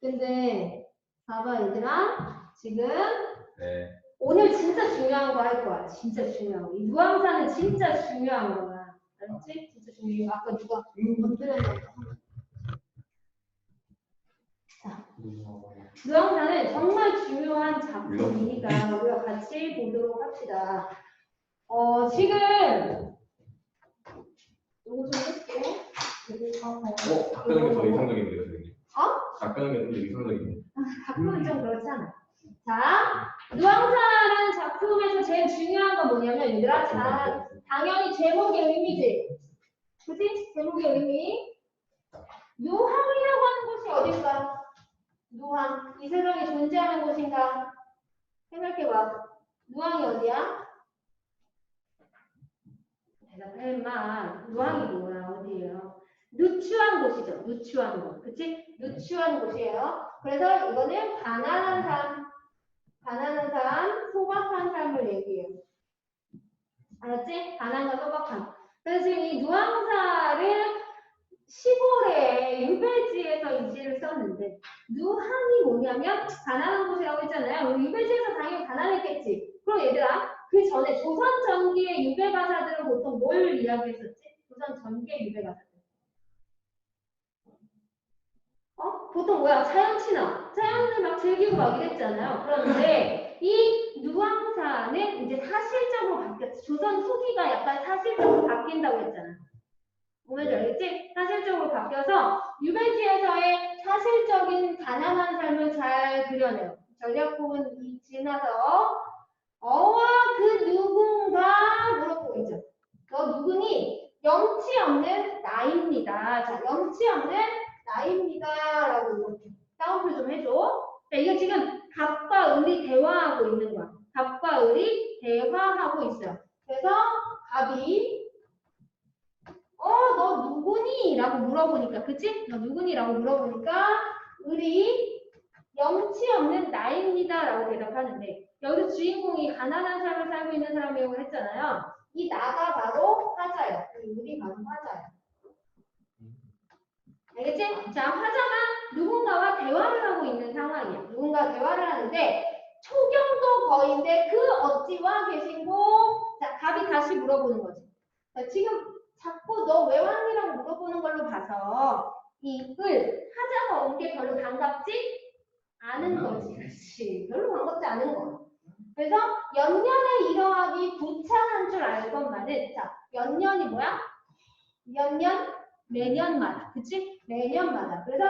근데 봐봐 얘들아 지금 네. 오늘 진짜 중요한 거 할 거야. 진짜 중요한 거. 이 누앙사는 진짜 중요한 거야. 알았지? 진짜 중요해. 이거 아까 누가 건드렸나 봐. 누앙사는 정말 중요한 작품이니까 우리가 같이 보도록 합시다. 어, 지금 요거 좀 할게. 어, 어? 작가는 게더 이상적인데요, 선생님? 어? 작가는 게더 이상적인데. 작품은 좀 그렇잖아. 자, 누앙사라는 작품에서 제일 중요한 건 뭐냐면 얘들아, 자, 당연히 제목의 의미지. 그치? 제목의 의미. 누항이라고 하는 곳이 어딜까? 누항. 이 세상에 존재하는 곳인가? 생각해봐. 누항이 어디야? 대답해, 임마. 누항이 뭐야? 어디예요? 누추한 곳이죠. 누추한 곳. 그치? 누추한 곳이에요. 그래서 이거는 가난한 삶, 가난한 삶, 소박한 삶을 얘기해요. 알았지? 가난과 소박함. 그래서 지금 이 누앙사를 시골의 유배지에서 이 시를 썼는데 누항이 뭐냐면 가난한 곳이라고 했잖아요. 유배지에서 당연히 가난했겠지. 그럼 얘들아 그 전에 조선 전기의 유배 가사들은 보통 뭘 이야기했었지? 조선 전기의 유배 가사들. 어? 보통 뭐야? 자연 친화. 자연을 막 즐기고 막 이랬잖아요. 그런데 이 누앙사는 이제 사실적으로 바뀌었지. 조선 후기가 약간 사실적으로 바뀐다고 했잖아. 뭔지 알겠지? 사실적으로 바뀌어서 유배지에서의 사실적인 가난한 삶을 잘 그려내요. 이 지나서 어와 그 누군가 물어보고 있죠. 너 누구니? 영치 없는 나입니다. 자, 영치 없는 나입니다 라고 이렇게 따옴표 좀 해줘. 자, 이게 지금 갑과 을이 대화하고 있는 거야. 갑과 을이 대화하고 있어요. 그래서 갑이 어, 너 누구니? 라고 물어보니까, 그치? 너 누구니? 라고 물어보니까, 을이 영치 없는 나입니다. 라고 대답하는데, 여기서 주인공이 가난한 삶을 살고 있는 사람이라고 했잖아요. 이 나가 바로 화자예요. 이 을이 바로 화자예요. 알겠지? 자, 화자가 누군가와 대화를 하고 있는 상황이야. 누군가 대화를 하는데, 초경도 거인데 그 어찌와 계신고, 자, 갑이 다시 물어보는 거지. 자, 지금 자꾸 너 왜 왔니라고 물어보는 걸로 봐서 이 을, 하자가 온 게 별로 반갑지 않은 거지. 그렇지. 별로 반갑지 않은 거. 그래서 연년에 이러하기 부창한 줄 알건만은 자, 연년이 뭐야? 연년 매년마다. 그치? 매년마다. 그래서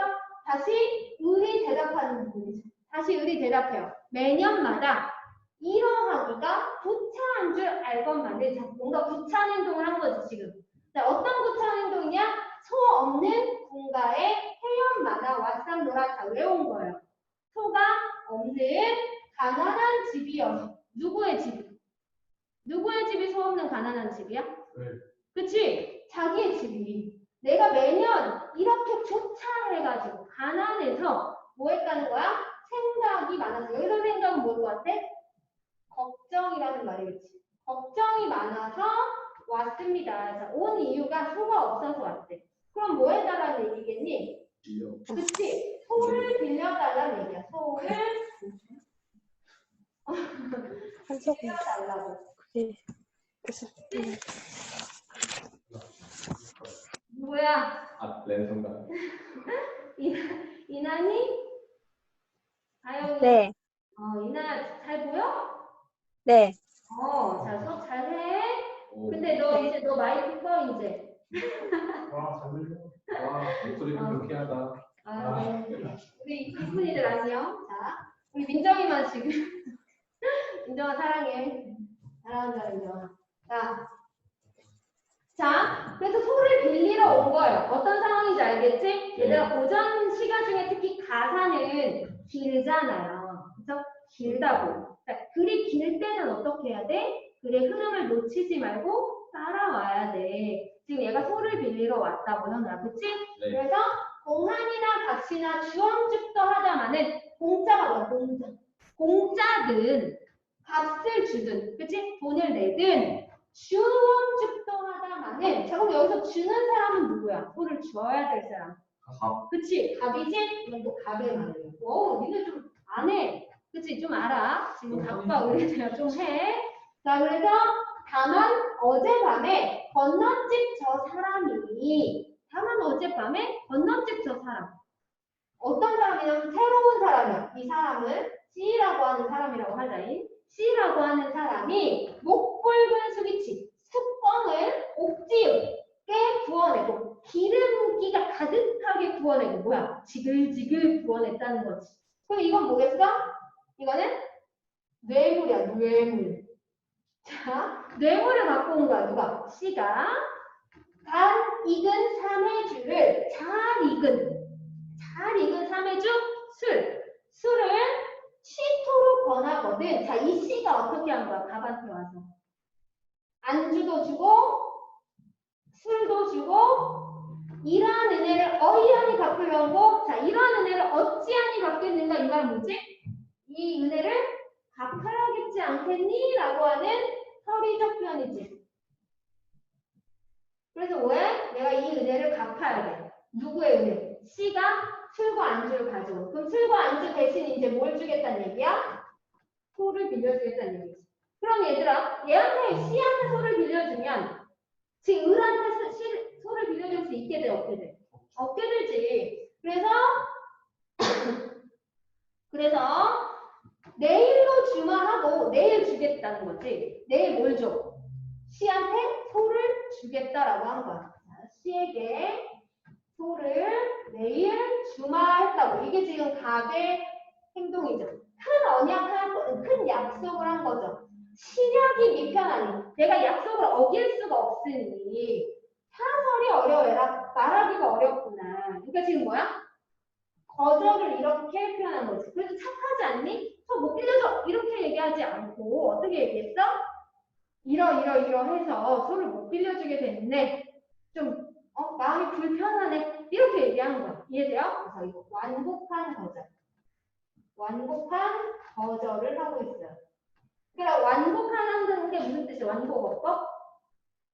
다시 을이 대답하는 부분이죠. 다시 을이 대답해요. 매년마다 이러하기가 부차한 줄 알건만은 자, 뭔가 부차한 행동을 한 거지, 지금. 자, 어떤 구차한 행동이냐? 소 없는 군가에 해연마다 왓삼노라 다 외운 거예요. 소가 없는 가난한 집이요. 누구의 집? 누구의 집이 소 없는 가난한 집이야? 네. 그치? 자기의 집이. 내가 매년 이렇게 조차해가지고 가난해서 뭐 했다는 거야? 생각이 많아서. 여기서 생각은 뭘 것 같아? 걱정이라는 말이겠지. 걱정이 많아서 왔습니다. 자, 온 이유가 소가 없어서 왔대. 그럼 뭐 해달라는 얘기겠니? 그치? 소를 빌려달라는 얘기야. 소를 한석이 빌려달라고. 그게 그래서 음, 누구야? 아, 랜선가. 이나, 이나니? 아영이? 네, 어, 이나야 잘 보여? 네, 어, 자, 수업 잘해. 오. 근데 너 네. 이제 너 마이크 꺼 이제. 와, 잘 들려. 와, 목소리가 어. 불쾌하다. 아, 네. 우리 이쁜이들 안녕. 자, 우리 민정이만 지금. 민정아 사랑해. 사랑한다 민정아. 자, 빌리러 온 거예요. 어떤 상황인지 알겠지? 얘들아 고전 시가 중에 특히 가사는 길잖아요. 그래서 길다고. 자, 글이 길 때는 어떻게 해야 돼? 글의 흐름을 놓치지 말고 따라와야 돼. 지금 얘가 소를 빌리러 왔다고 현우야, 그치? 네. 그래서 공한이나 값이나 주엄죽도 하자마는 공짜가 뭐야 공짜 공짜든 값을 주든 그치 돈을 내든 주엄죽도 하다마는 자 그럼 여기서 주는 사람은 누구야 돈을 줘야 될 사람 갑. 그치? 갑이지? 이건 또 갑의 말이에요. 오, 니네 좀 안 해. 그치? 좀 알아. 지금 좀 갑과 하니까. 의뢰대가 좀 해. 자, 그래서 다만 어젯밤에 건너집 저 사람이 다만 어젯밤에 건너집 저 사람 어떤 사람이냐면 새로운 사람이야. 이 사람은 C라고 하는 사람이라고 하자인. C라고 하는 사람이 목불근 수기치 숯광을 옥지게 부어내고 기름기가 가득하게 부어내고 뭐야? 지글지글 부어냈다는 거지. 그럼 이건 뭐겠어? 이거는 뇌물이야, 뇌물. 자, 뇌물을 갖고 온 거야, 누가? C가 단 익은 삼해주를 잘 익은 잘 익은 삼해주 술 술을 시토로 권하거든. 자, 이 C가 어떻게 한 거야? 밥한테 와서 안주도 주고 술도 주고 이러한 은혜를 어이하니 갚으려고 자 이러한 은혜를 어찌하니 갚겠는가 이 말은 뭐지? 이 은혜를 갚아야겠지 않겠니? 라고 하는 서리적 표현이지 그래서 왜? 내가 이 은혜를 갚아야 돼 누구의 은혜? C가 술과 안주를 가져온 그럼 술과 안주 대신 이제 뭘 주겠다는 얘기야? 소를 빌려주겠다는 얘기지 그럼 얘들아 얘한테 C한테 소를 빌려주면 지금 을한테 소- 시- 소를 빌려줄 수 있게 돼 없게 돼? 없게 되지. 그래서 그래서 내일로 주말하고 내일 주겠다는 거지. 내일 뭘 줘? C한테 소를 주겠다라고 한 거야. 자, C에게 소를 내일 주말했다고. 이게 지금 갑의 행동이죠. 큰 언약한 거, 큰 약속을 한 거죠. 신약이 미편하니 내가 약속을 어길 수가 없으니 사설이 어려워라 말하기가 어렵구나 그러니까 지금 뭐야? 거절을 이렇게 표현한 거지 그래도 착하지 않니? 저못 빌려줘 이렇게 얘기하지 않고 어떻게 얘기했어? 이러 이러 이러 해서 소를 못 빌려주게 됐네 좀 어, 마음이 불편하네 이렇게 얘기하는 거야 이해돼요? 그래서 이거 완곡한 거절 완곡한 거절을 하고 있어요 그러니까 완곡하는 게 무슨 뜻이야? 완곡 어법?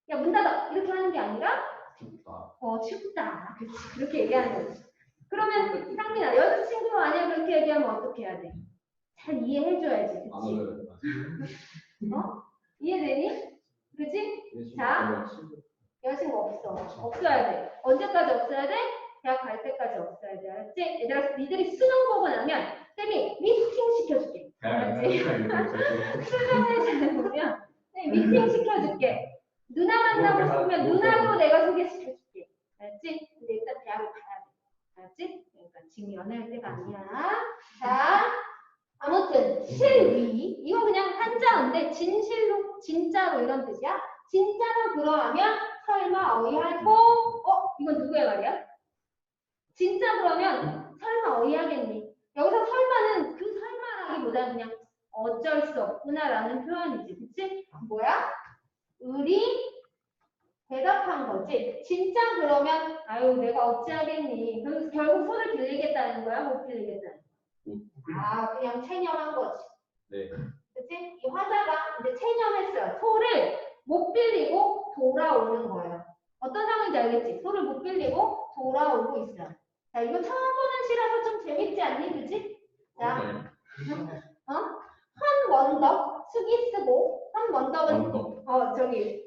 야, 문 닫아! 이렇게 하는 게 아니라, 춥다. 어, 춥다. 그렇지. 그렇게 얘기하는 거지. 그러면, 상민아, 여자친구 만약에 그렇게 얘기하면 어떻게 해야 돼? 잘 이해해줘야지. 안 그치? 오면 이해되니? 그치? 네, 자. 여자친구 없어. 없어야 돼. 언제까지 없어야 돼? 대학 갈 때까지 없어야 돼. 알았지? 얘들아, 니들이 수능 보고 나면, 쌤이 미팅 시켜줄게. 알았지? 수능을 잘 보면 네, 미팅 시켜줄게. 누나 만나고 싶으면 누나도 내가 소개시켜줄게. 알았지? 근데 일단 대학을 가야 돼. 알았지? 그러니까 지금 연애할 때가 아니야. 자, 아무튼 실위 이거 그냥 한자어인데 진실로 진짜로 이런 뜻이야. 진짜로 그러하면 설마 어이하고 어 이건 누구의 말이야? 진짜 그러면 설마 어이하겠니? 여기서 설마는 그 설마라기보다는 그냥 어쩔 수 없구나라는 표현이지, 그치? 뭐야? 을이 대답한 거지. 진짜 그러면 아유 내가 어찌하겠니? 그래서 결국 소를 빌리겠다는 거야, 못 빌리겠다는 거야? 아 그냥 체념한 거지. 네. 그치? 이 화자가 이제 체념했어요. 소를 못 빌리고 돌아오는 거예요. 어떤 상황인지 알겠지? 소를 못 빌리고 돌아오고 있어요. 자, 이거 처음 보는 시라서 좀 재밌지 않니? 그치? 자, 한원덕, 수기 쓰고, 한 원덕은 언덕. 어, 저기,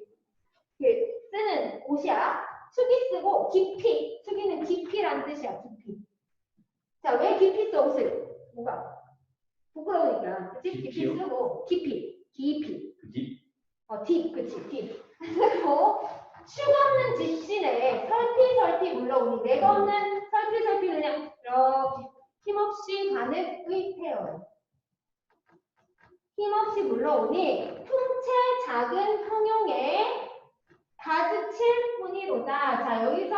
그, 쓰는 옷이야. 수기 쓰고, 깊이. 수기는 깊이란 뜻이야, 깊이. 자, 왜 깊이 써, 옷을? 뭐가? 부끄러우니까. 그치? 깊이? 쓰고, 깊이. 깊이. 어, 딥, 그치, 딥. 그리고, 춤 없는 집시네. 설피설피 물러오니. 내가 없는 설피설피 그냥, 이렇게 힘없이 가는 의태어요. 힘없이 물러오니 풍채 작은 형용에 가득칠 뿐이로다. 자 여기서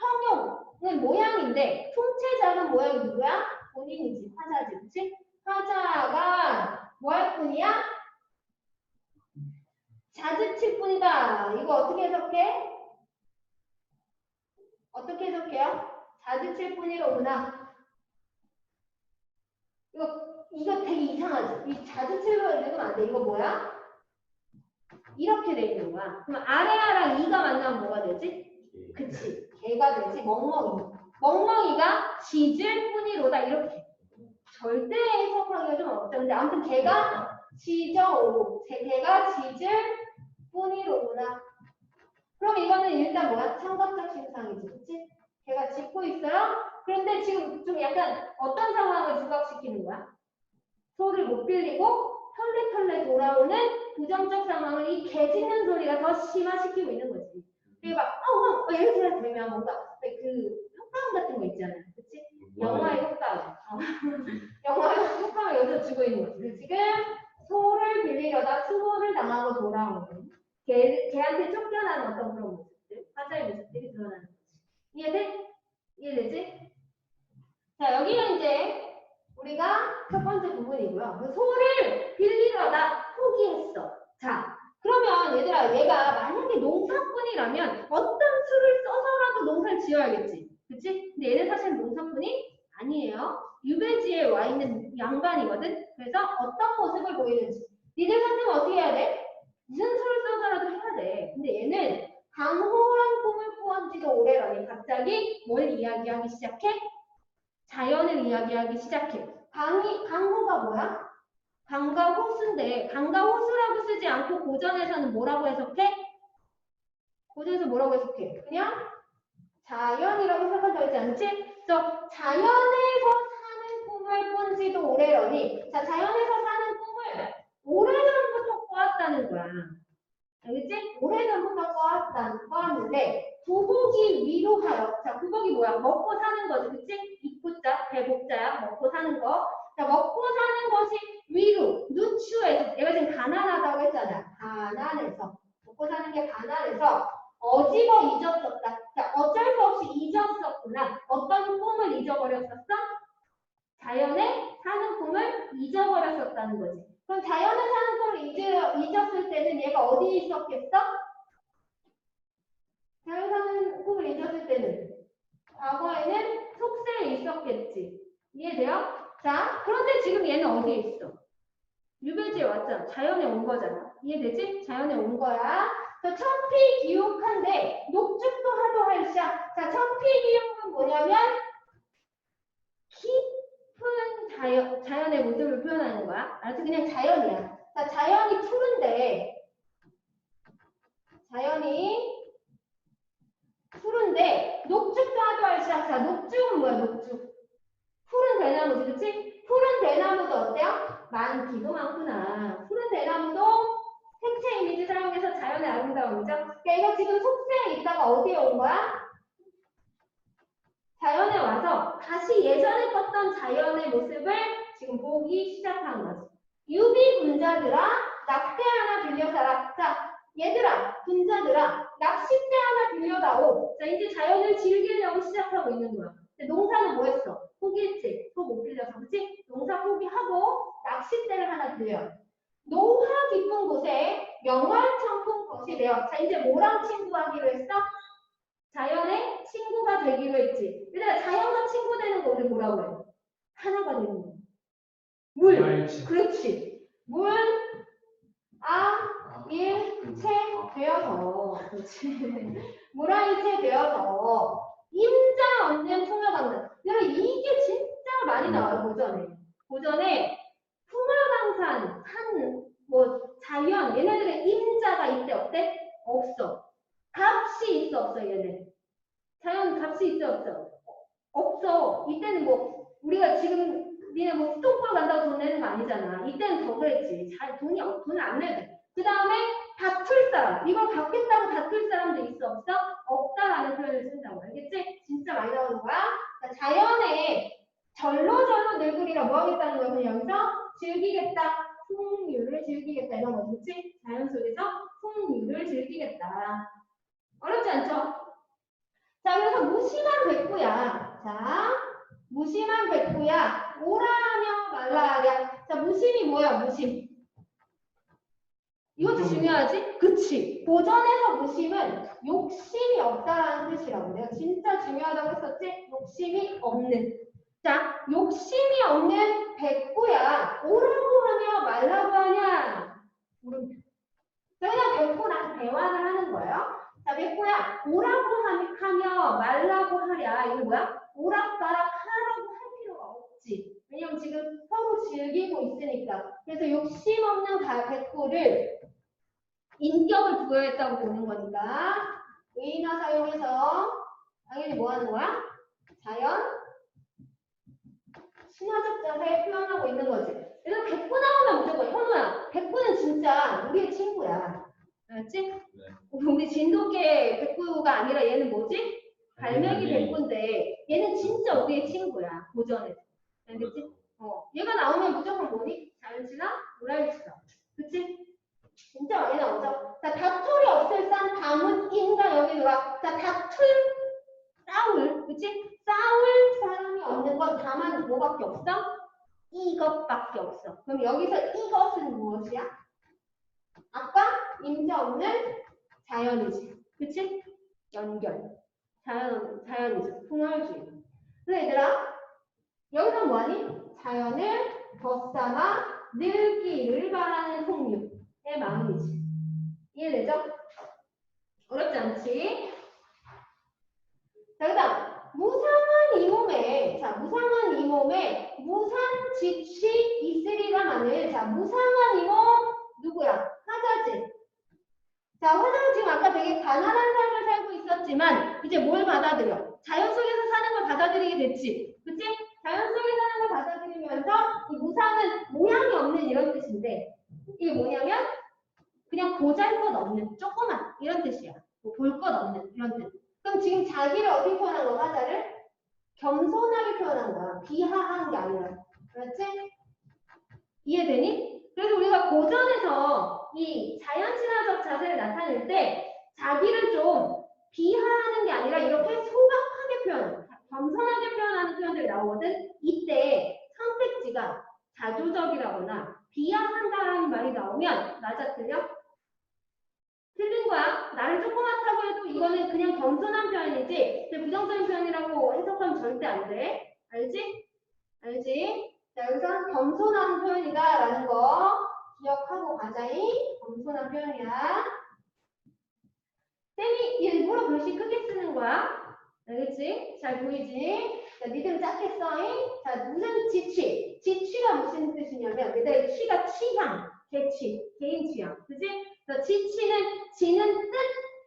형용은 모양인데 풍채 작은 모양이 누구야? 본인이지 화자지 그치? 화자가 뭐 할 뿐이야? 자득칠 뿐이다. 이거 어떻게 해석해? 어떻게 해석해요? 자득칠 뿐이로구나. 이거 이거 되게 이상하지? 이 자주칠로 읽으면 안 돼. 이거 뭐야? 이렇게 돼 있는 거야. 그럼 아래아랑 이가 만나면 뭐가 되지? 그치. 개가 되지. 멍멍이. 멍멍이가 짖을 뿐이로다 이렇게 절대 해석하기가 좀 어렵죠. 근데 아무튼 걔가 짖어 걔가 짖을 뿐이로구나. 그럼 이거는 일단 뭐야? 청각적 신상이지, 그치? 걔가 짖고 있어요. 그런데 지금 좀 약간 어떤 상황을 부각시키는 거야? 소리를 못 빌리고 털레털레 돌아오는 부정적 상황을 이 개 짖는 소리가 더 심화시키고 있는 거지. 그리고 막 아우 아우 이렇게 되면 뭔가 그 효과음 같은 거 있잖아요, 그치? 영화의 효과음. 어. 영화의 효과음을 여기서 주고 있는 거지. 지금 소를 빌리려다 수모를 당하고 돌아오는 걔, 걔한테 쫓겨나는 어떤 그런 모습들, 화자의 모습들이 드러나는 거지. 이해돼? 이해되지? 자, 여기는 이제 우리가 첫 번째 부분이고요. 그 소를 빌리려다 포기했어. 자, 그러면 얘들아, 얘가 만약에 농사꾼이라면 어떤 수를 써서라도 농사를 지어야겠지. 그치? 근데 얘는 사실 농사꾼이 아니에요. 유배지에 와 있는 양반이거든. 그래서 어떤 모습을 보이는지. 니들 같으면 어떻게 해야 돼? 무슨 수를 써서라도 해야 돼. 근데 얘는 강호란 꿈을 꾸은 지도 오래라니 갑자기 뭘 이야기하기 시작해? 자연을 이야기하기 시작해. 강이, 강호가 뭐야? 강과 호수인데 강과 호수라고 쓰지 않고 고전에서는 뭐라고 해석해? 고전에서 뭐라고 해석해? 그냥 자연이라고 해석한 적 있지 않지? 그래서 자연에서 사는 꿈을 꾼 지도 오래라니 자 자연에서 사는 꿈을 오래전 부터 꿔왔다는 거야. 알겠지? 오래전부터 꿔왔다, 꿔왔는데 부복이 위로 하여 자 부복이 뭐야? 먹고 사는 거지 그치? 입고자 배복자야 먹고 사는 거 자, 먹고 사는 것이 위로, 누추해서, 내가 지금 가난하다고 했잖아. 가난해서. 먹고 사는 게 가난해서 어집어 잊었었다. 자, 어쩔 수 없이 잊었었구나. 어떤 꿈을 잊어버렸었어? 자연에 사는 꿈을 잊어버렸었다는 거지. 그럼 꿈을 잊어, 잊었을 때는 얘가 어디에 있었겠어? 자연 꿈을 잊었을 때는 과거에는 속세에 있었겠지. 이해돼요? 자, 그런데 지금 얘는 어디에 있어? 유배지에 왔잖아. 자연에 온 거잖아. 이해되지? 자연에 온 거야. 자, 천피기옥한데 녹죽도 하도 할시야. 자, 천피기옥은 뭐냐면 자연, 자연의 모습을 표현하는 거야. 알았어? 그냥 자연이야. 자, 자연이 푸른데 자연이 푸른데 녹죽도 하도 할시야. 자, 녹죽은 뭐야? 녹죽. 푸른 대나무지, 그치? 푸른 대나무도 어때요? 많기도 많구나. 푸른 대나무도 색채 이미지 사용해서 자연의 아름다움이죠. 그러니까 이거 지금 속세에 있다가 어디에 온 거야? 자연에 와서 다시 예전에 꿨던 자연의 모습을 지금 보기 시작한 거지. 유비 군자들아, 낚대 하나 빌려사라. 자, 얘들아, 군자들아, 낚싯대 하나 빌려다오. 자, 이제 자연을 즐기려고 시작하고 있는 거야. 농사는 뭐 했어? 포기했지. 소못 빌려서, 그치? 농사 포기하고 낚싯대를 하나 빌려. 노화 깊은 곳에 명활청풍 것이 되어. 자, 이제 뭐랑 친구하기로 했어? 자연의 친구가 되기로 했지. 얘들아, 자연과 친구 되는 거 우리 뭐라고 해? 하나가 되는 거. 물. 멸치. 그렇지. 물, 아, 일, 체 되어서. 그렇지. 물아일체 되어서. 임자 없는 풍요강산. 여러분 이게 진짜 많이 나와요 고전에. 고전에 풍요강산 산 뭐 자연 얘네들의 임자가 있대 없대? 없어. 값이 있어 없어 얘네. 자연 값이 있어 없어? 없어. 이때는 뭐 우리가 지금 니네 뭐 수도권 간다고 돈 내는 거 아니잖아. 이때는 더 그랬지. 잘 돈이 없- 돈을 안 내도 돼. 그 다음에 다툴 사람. 이걸 받겠다고 다툴 사람도 있어 없어? 없다라는 표현을 쓴다고. 알겠지? 진짜 많이 나오는 거야. 자, 자연에 절로절로 늙으리라 뭐 하겠다는 거야? 여기서 즐기겠다. 풍류를 즐기겠다 이런 거지. 자연 속에서 풍류를 즐기겠다. 어렵지 않죠? 자, 그래서 무심한 백구야. 자, 무심한 백구야. 오라하며 말라하랴. 자, 무심이 뭐야, 무심? 이것도 중요하지? 그치. 고전에서 무심은 욕심이 없다라는 뜻이라고. 내가 진짜 중요하다고 했었지? 욕심이 없는. 자, 욕심이 없는 백구야. 오라고 하냐, 말라고 하냐? 물음표. 자, 그냥 백구랑 대화를 하는 거예요. 자, 백구야. 오라고 하- 하며 말라고 하랴. 이거 뭐야? 오락가락 하라고 할 필요가 없지. 왜냐면 지금 서로 즐기고 있으니까. 그래서 욕심 없는 가- 백구를 인격을 부여했다고 보는 거니까 의인화 사용해서 당연히 뭐 하는 거야? 자연 신화적 자세에 표현하고 있는 거지. 그래서 백구 나오면 무조건 현우야. 백구는 진짜 우리의 친구야. 알았지? 우리 진돗개 백구가 아니라 얘는 뭐지? 갈매기 백구인데 얘는 진짜 우리의 친구야. 고전에서. 알겠지? 어. 얘가 나오면 무조건 뭐니? 자연신화? 오랄치다. 그치? 진짜 많이 나오죠? 자, 다툴이 없을 산 다문 인가 여기 들어와. 자, 다툴 싸울. 그치? 싸울 사람이 없는 건 다만 뭐밖에 없어? 이것밖에 없어. 그럼 여기서 이것은 무엇이야? 아까 임자 없는 자연이지. 그치? 연결. 자연, 자연이지. 풍월주의. 그래, 얘들아. 여기서 뭐하니? 자연을 덧삼아 늙기를 바라는 풍류의 마음이지. 이해되죠? 어렵지 않지? 자, 그 다음. 무상한 이 몸에, 자, 무상한 이 몸에 무상지취 있으리라마는, 자, 무상한 이 몸, 누구야? 화자지. 자, 화자는 지금 아까 되게 가난한 삶을 살고 있었지만, 이제 뭘 받아들여? 자연 속에서 사는 걸 받아들이게 됐지. 그치? 자연 속에 사는 걸 받아들이면서, 이 무상은 모양이 없는 이런 뜻인데, 이게 뭐냐면, 그냥 보잘 것 없는, 조그만, 이런 뜻이야. 뭐 볼 것 없는, 이런 뜻. 그럼 지금 자기를 어떻게 표현한 거, 화자를? 겸손하게 표현한 거야. 비하한 게 아니라. 그렇지? 이해되니? 그래서 우리가 고전에서 이 자연신화적 자세를 나타낼 때 자기를 좀 비하하는 게 아니라 이렇게 소박하게 표현, 겸손하게 표현하는 표현들이 나오거든. 이때 선택지가 자조적이라거나 비하한다라는 말이 나오면 맞아 틀려? 틀린 거야. 나를 조그맣다고 해도 이거는 그냥 겸손한 표현이지 부정적인 표현이라고 해석하면 절대 안 돼. 알지? 알지? 자, 여기서 겸손한 표현이다라는 거 기억하고 가자이. 겸손한 표현이야. 쌤이 일부러 글씨 크게 쓰는 거야. 알겠지? 잘 보이지? 자, 니들은 작게 써잉. 자, 무슨 지취? 지취가 무슨 뜻이냐면, 얘들 취가 취향, 개취, 개인 취향. 그지? 그래서 지취는, 지는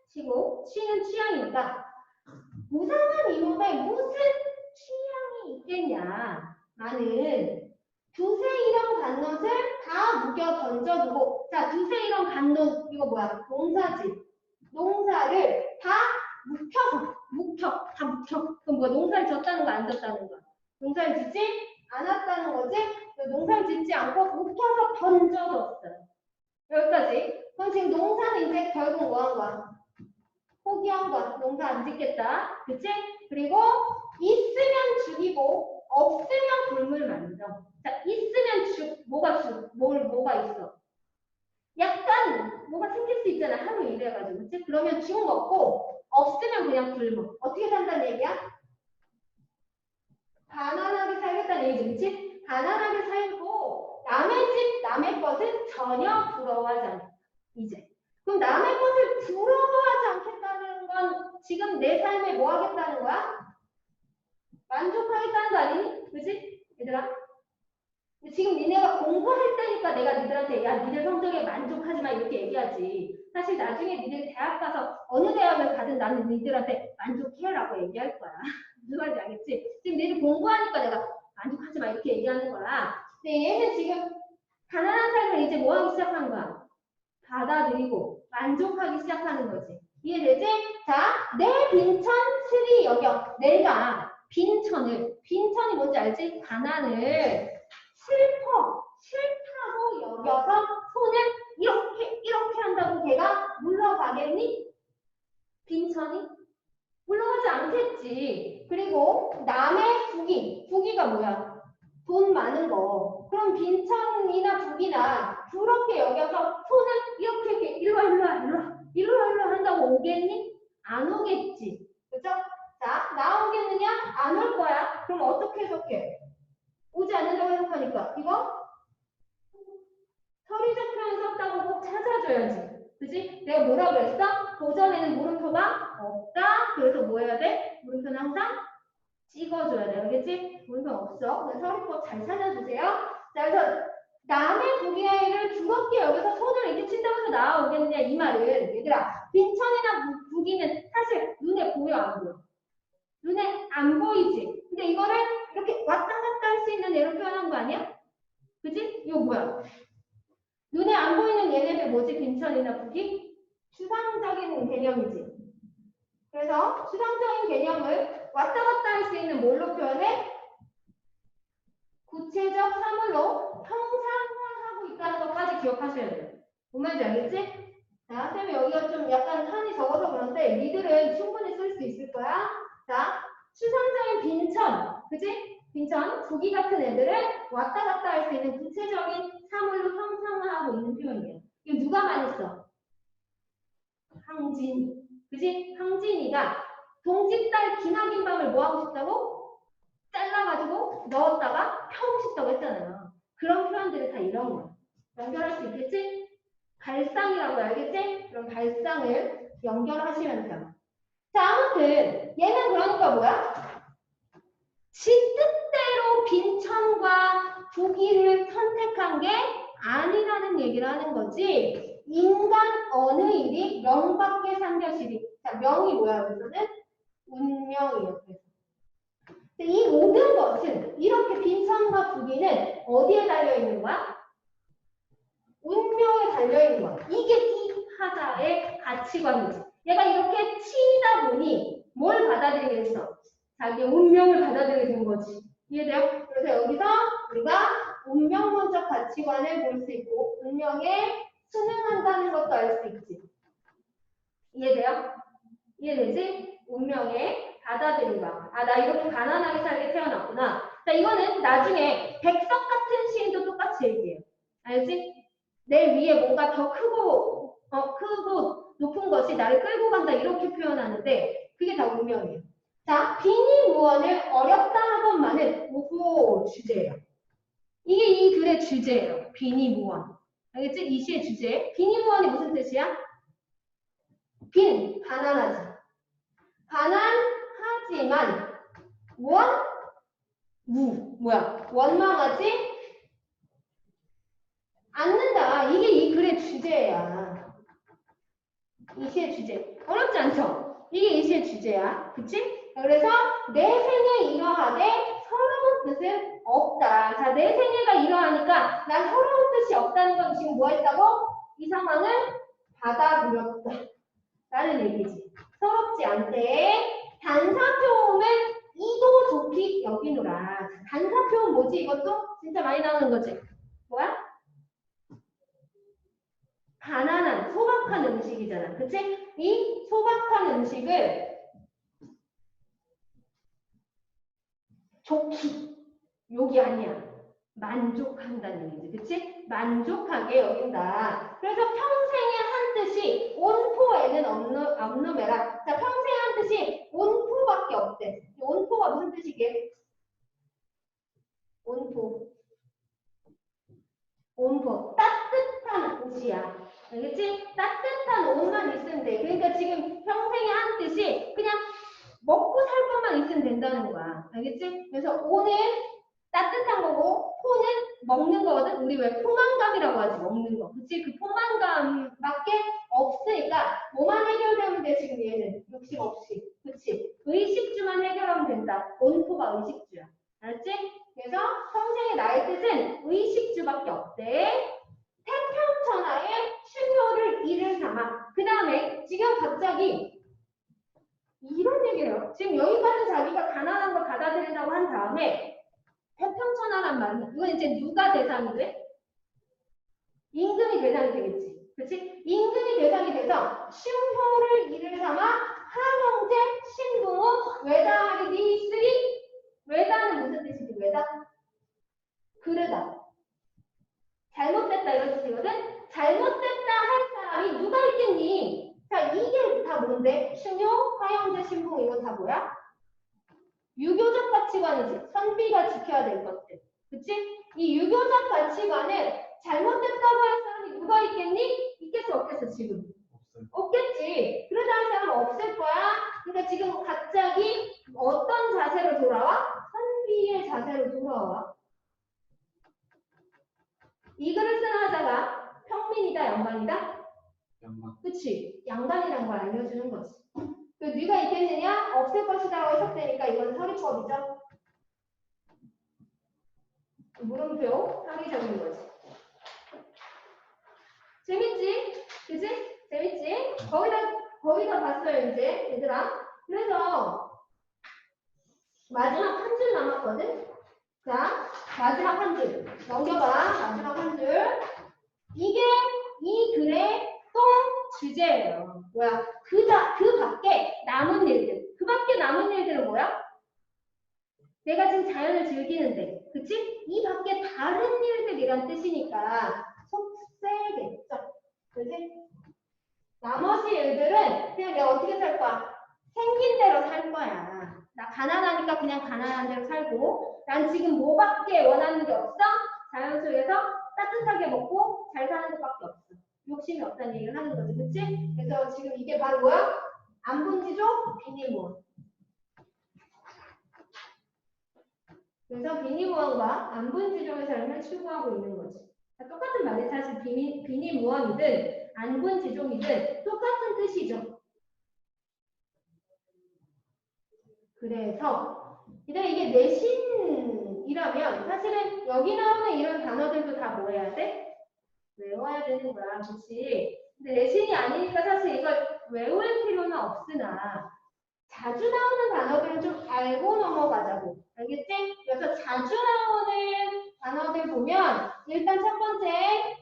뜻이고, 취는 취향이니까, 무상한 이 몸에 무슨 취향이 있겠냐. 나는 두세 이런 간넛을 다 무겨 던져두고, 자, 두세 이런 간넛, 이거 뭐야? 농사지. 농사를 다 묵혀서, 묵혀, 다 묵혀. 그럼 뭐야? 농사를 졌다는 거, 안 졌다는 거야? 농사를 짓지 않았다는 거지? 농사를 짓지 않고 묵혀서 던져뒀어요. 여기까지. 그럼 지금 농사는 이제 결국 뭐 한 거야? 포기한 거야. 농사 안 짓겠다. 그치? 그리고 있으면 죽이고 없으면 굶을 만져. 자, 있으면 죽, 뭐가 죽, 뭘, 뭐가 있어? 약간 뭐가 생길 수 있잖아. 하루 일해가지고. 그치? 그러면 죽 먹고 없으면 그냥 굶어. 어떻게 산다는 얘기야? 가난하게 살겠다는 얘기지. 그치? 가난하게 살고 남의 집, 남의 것은 전혀 부러워하지 않아. 이제. 그럼 남의 것을 부러워하지 않겠다는 건 지금 내 삶에 뭐 하겠다는 거야? 만족하겠다는 거 아니니? 그지? 얘들아? 지금 니네가 공부할 때니까 내가 니들한테 야 니들 성적에 만족하지 마 이렇게 얘기하지. 사실 나중에 니들 대학 가서 어느 대학을 가든 나는 니들한테 만족해라고 얘기할 거야. 무슨 말인지 알겠지? 지금 니들 공부하니까 내가 만족하지 마 이렇게 얘기하는 거야. 근데 얘는 지금 가난한 삶을 이제 뭐 하기 시작한 거야? 받아들이고 만족하기 시작하는 거지. 이해되지? 자, 내 빈천 스리 여겨. 내가 빈천을, 빈천이 뭔지 알지? 가난을 슬퍼, 싫다고 여겨서 손을 이렇게, 이렇게 한다고 걔가 물러가겠니? 빈천이? 물러가지 않겠지. 그리고 남의 부기, 부기가 뭐야? 돈 많은 거. 그럼 빈천이나 북이나 부럽게 여겨서 손을 이렇게 이렇게 일로 와 일로 와 일로 한다고 오겠니? 안 오겠지. 그죠? 자, 나오겠느냐? 안 올 거야. 그럼 어떻게 해석해? 오지 않는다고 해석하니까 이거 서리적 표현 썼다고 꼭 찾아줘야지. 그지? 내가 뭐라고 했어? 고전에는 물음표가 없다. 그래서 뭐 해야 돼? 물음표는 항상 찍어줘야 돼. 알겠지? 문법 없어. 그래서 서리법 잘 찾아주세요. 자, 그래서 남의 부기를 두껍게 여기서 손을 이렇게 친다고 해서 나오겠냐 이 말은 얘들아 빈천이나 부- 부기는 사실 눈에 보여 안 보여? 눈에 안 보이지? 근데 이거를 이렇게 왔다 갔다 할 수 있는 예로 표현한 거 아니야? 그지? 이거 뭐야? 눈에 안 보이는 얘네들 뭐지? 빈천이나 부기? 추상적인 개념이지. 그래서 추상적인 개념을 왔다 갔다 할 수 있는 뭘로 표현해? 구체적 사물로 형상화하고 있다는 것까지 기억하셔야 돼요. 뭔 말인지 알겠지? 자, 쌤이 여기가 좀 약간 한이 적어서 그런데 니들은 충분히 쓸 수 있을 거야. 자, 추상적인 빈천, 그지? 빈천, 부기 같은 애들을 왔다 갔다 할 수 있는 구체적인 사물로 형상화하고 있는 표현이에요. 이거 누가 많이 써? 항진, 그지? 항진이가 동짓달 기나긴밤을 뭐 하고 싶다고? 잘라가지고 넣었다가 펴고 싶다고 했잖아요. 그런 표현들이 다 이런 거야. 연결할 수 있겠지? 발상이라고 알겠지? 그럼 발상을 연결하시면 돼요. 자, 아무튼 얘는 그러니까 뭐야? 지 뜻대로 빈천과 부기를 선택한 게 아니라는 얘기를 하는 거지. 인간 어느 일이 명밖에 상겨시리. 자, 명이 뭐야, 여기서는? 운명이에요. 이 모든 것은 이렇게 빈천과 부기는 어디에 달려 있는 거야? 운명에 달려 있는 거야. 이게 이 하자의 가치관이지. 얘가 이렇게 치다 보니 뭘 받아들이겠어? 자기 운명을 받아들이게 된 거지. 이해돼요? 그래서 여기서 우리가 운명론적 가치관을 볼 수 있고 운명에 순응한다는 것도 알 수 있지. 이해돼요? 이해되지? 운명에 받아들인 거야. 아, 나 이렇게 가난하게 살게 태어났구나. 자, 이거는 나중에 백석 같은 시인도 똑같이 얘기해요. 알지? 내 위에 뭔가 더 크고, 어, 크고 높은 것이 나를 끌고 간다. 이렇게 표현하는데, 그게 다 운명이에요. 자, 비니 무언을 어렵다 하건만은 오호 주제예요. 이게 이 글의 주제예요. 비니 무언. 알겠지? 이 시의 주제. 비니 무언이 무슨 뜻이야? 빈, 가난하지. 가난하지만 원, 무, 뭐야? 원망하지 않는다. 이게 이 글의 주제야. 이 시의 주제. 어렵지 않죠? 이게 이 시의 주제야. 그치? 그래서 내 생에 이러하되 서러운 뜻은 없다. 자, 내 생애가 이러하니까 난 서러운 뜻이 없다는 건 지금 뭐 했다고? 이 상황을 받아들였다. 라는 얘기지. 서럽지 않대. 단사표음은 이도 좋게 여기노라. 단사표음 뭐지 이것도? 진짜 많이 나오는 거지. 뭐야? 가난한, 소박한 음식이잖아. 그치? 이 소박한 음식을 좋기. 욕이 아니야. 만족한다는 얘기지. 그치? 만족하게 여긴다. 그래서 평생의 한 뜻이 온포에는 없는, 없누메라. 자, 평생의 한 뜻이 온포밖에 없대. 이 온포가 무슨 뜻이게? 온포. 온포. 따뜻한 옷이야. 알겠지? 따뜻한 옷만 있으면 돼. 그러니까 지금 평생의 한 뜻이 그냥 먹고 살 것만 있으면 된다는 알겠지? 그래서 오는 따뜻한 거고 포는 먹는 거거든. 우리 왜 포만감이라고 하지? 먹는 거. 그치? 그 포만감밖에 없으니까 뭐만 해결되면 돼 지금 얘는 욕심 없이. 그치? 의식주만 해결하면 된다. 온포가 의식주야. 알았지? 그래서 평생의 나의 뜻은 의식주밖에 없대. 태평천하의 충효를 이를 삼아. 그 다음에 지금 갑자기 이런 얘기예요. 지금 여기까지 자기가 가난한 걸 받아들인다고 한 다음에 태평천하란 말은 이건 이제 누가 대상이 돼? 임금이 대상이 되겠지. 그렇지? 임금이 대상이 돼서 충효를 이를 삼아 하형제 신붕은 외다하리 니 쓰리 외다는 무슨 뜻이지? 외다? 그르다. 잘못됐다 이런 뜻이거든? 잘못됐다 할 사람이 누가 있겠니? 자, 이게 다 뭔데? 충효, 화형제, 신붕 이건 다 뭐야? 유교적 가치관이지. 선비가 지켜야 될 것들. 그치? 이 유교적 가치관을 잘못됐다고 할 사람이 누가 있겠니? 있겠어, 없겠어, 지금? 없겠지. 그러다 사람 없을 거야. 그러니까 지금 갑자기 어떤 자세로 돌아와? 선비의 자세로 돌아와. 이 글을 쓰는 하자가 평민이다, 양반이다? 양반. 그치? 양반이란 걸 알려주는 거지. 그 네가 있겠느냐? 없을 것이다라고 해석되니까 이건 서리법이죠. 물음표 항의적인 거지. 재밌지? 그지? 재밌지? 거기다 거기다 봤어요 이제 얘들아. 그래서 마지막 한 줄 남았거든. 자 마지막 한 줄 넘겨봐. 마지막 한 줄. 이게 이 글의 또 주제예요. 뭐야? 그다 그 밖에 남은 일들. 그 밖에 남은 일들은 뭐야? 내가 지금 자연을 즐기는데, 그치? 이 밖에 다른 일들이란 뜻이니까 속세겠죠. 그치? 나머지 일들은 그냥 내가 어떻게 살 거야? 생긴 대로 살 거야. 나 가난하니까 그냥 가난한 대로 살고, 난 지금 뭐밖에 원하는 게 없어? 자연 속에서 따뜻하게 먹고 잘 사는 것밖에 없어. 욕심이 없다는 얘기를 하는 거지, 그치? 그래서 지금 이게 바로 뭐야? 안분지족 비니몬. 그래서 비니무원과 안분지족의 삶을 추구하고 있는 거지. 그러니까 똑같은 말이 사실 비니, 비니무원이든 안분지족이든 똑같은 뜻이죠. 그래서 이제 이게 내신이라면 사실은 여기 나오는 이런 단어들도 다 뭐 해야 돼? 외워야 되는 거야, 그치? 근데 내신이 아니니까 사실 이걸 외울 필요는 없으나 자주 나오는 단어들은 좀 알고 넘어가자고. 알겠지? 그래서 자주 나오는 단어들 보면 일단 첫 번째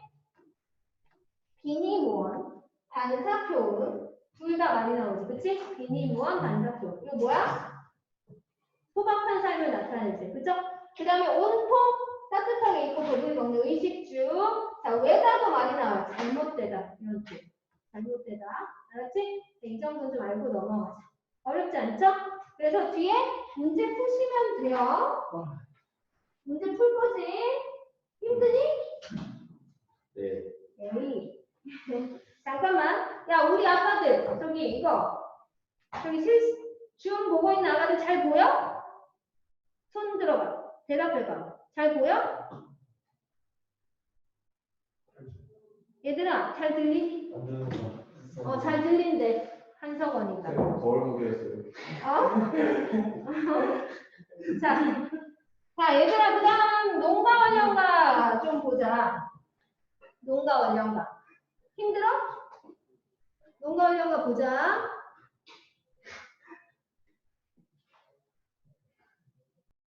비니무원, 반사표음 둘 다 많이 나오지. 그치? 비니무원, 반사표음. 이거 뭐야? 소박한 삶을 나타내지. 그죠? 그 다음에 온통 따뜻하게 입고 배불리 먹는 의식주. 자, 외다도 많이 나와요. 잘못되다. 이런 뜻. 잘못되다. 알았지? 네, 이 정도는 좀 알고 넘어가자. 어렵지 않죠? 그래서 뒤에 문제 푸시면 돼요. 문제 풀 거지? 힘드니? 네. 에이. 잠깐만. 야, 우리 아빠들. 저기 이거. 저기 실, 시험 보고 있는 아가들 잘 보여? 손 들어봐. 대답해봐. 잘 보여? 얘들아, 잘 들리니? 어, 잘 들린대. 한석원이가. 거울 보게 했어요. 어? 자, 자, 얘들아, 그 다음 농가 원형가 좀 보자. 농가 원형가. 힘들어? 농가 원형가 보자.